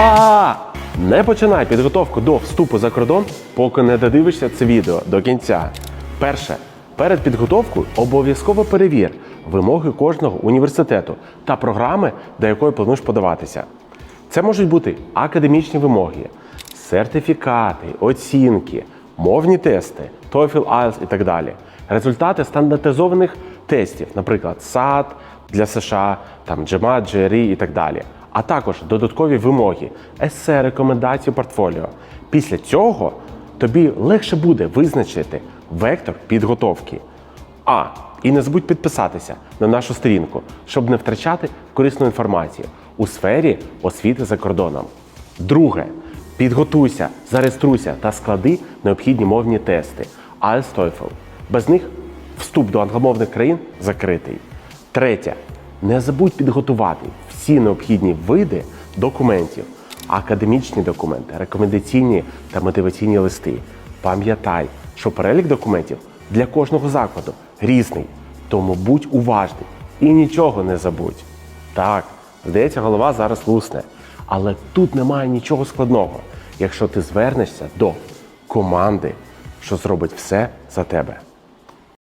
А не починай підготовку до вступу за кордон, поки не додивишся це відео до кінця. Перше, перед підготовкою обов'язково перевір вимоги кожного університету та програми, до якої плануєш подаватися. Це можуть бути академічні вимоги, сертифікати, оцінки, мовні тести, TOEFL, IELTS і так далі. Результати стандартизованих тестів, наприклад, SAT для США, там GMAT, GRE і так далі. А також додаткові вимоги, есе, рекомендації портфоліо. Після цього тобі легше буде визначити вектор підготовки. А, і не забудь підписатися на нашу сторінку, щоб не втрачати корисну інформацію у сфері освіти за кордоном. Друге, підготуйся, зареєструйся та склади необхідні мовні тести IELTS, TOEFL. Без них вступ до англомовних країн закритий. Третє, не забудь підготувати всі необхідні види документів, академічні документи, рекомендаційні та мотиваційні листи. Пам'ятай, що перелік документів для кожного закладу різний, тому будь уважний і нічого не забудь. Так, здається, голова зараз лусне, але тут немає нічого складного, якщо ти звернешся до команди, що зробить все за тебе.